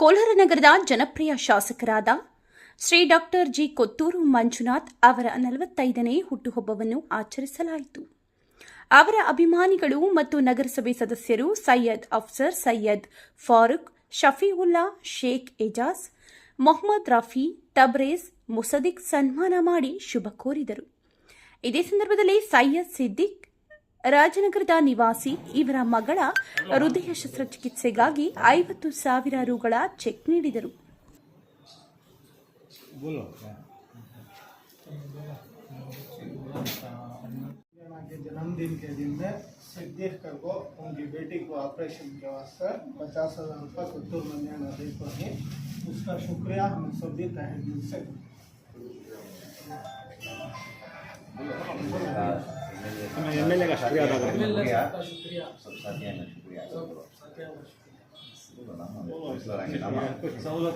ಕೋಲಾರ ನಗರದ ಜನಪ್ರಿಯ ಶಾಸಕರಾದ ಶ್ರೀ ಡಾಕ್ಟರ್ ಜಿ ಕೊತ್ತೂರು ಮಂಜುನಾಥ್ ಅವರ ನಲವತ್ತೈದನೇ ಹುಟ್ಟುಹಬ್ಬವನ್ನು ಆಚರಿಸಲಾಯಿತು. ಅವರ ಅಭಿಮಾನಿಗಳು ಮತ್ತು ನಗರಸಭೆ ಸದಸ್ಯರು ಸೈಯದ್ ಅಫ್ಸರ್, ಸೈಯದ್ ಫಾರೂಕ್, ಶಫೀವುಲ್ಲಾ, ಶೇಖ್ ಎಜಾಜ್, ಮೊಹಮ್ಮದ್ ರಫಿ, ತಬ್ರೇಜ್, ಮುಸದಿಕ್ ಸನ್ಮಾನ ಮಾಡಿ ಶುಭ ಕೋರಿದರು. ಇದೇ ಸಂದರ್ಭದಲ್ಲಿ ಸೈಯದ್ ಸಿದ್ದಿಕ್ ರಾಜನಗರದ ನಿವಾಸಿ ಇವರ ಮಗಳ ಹೃದಯ ಶಸ್ತ್ರಚಿಕಿತ್ಸೆಗಾಗಿ ಐವತ್ತು ಸಾವಿರ ರುಗಳ ಚೆಕ್ ನೀಡಿದರು बोलो जना के जन्मदिन के दिन में सिद्दीक कर को उनकी बेटी को ऑपरेशन के वास्ते पचास हजार रुपये कुतुर मंजाना दे को है उसका शुक्रिया हम सभी तहे दिल से एम एल ए का शुक्रिया अदा करें शुक्रिया सब साथियों का शुक्रिया अदा करो बोलो ना, बोलो, इस तरह के नाम कुछ सहूलत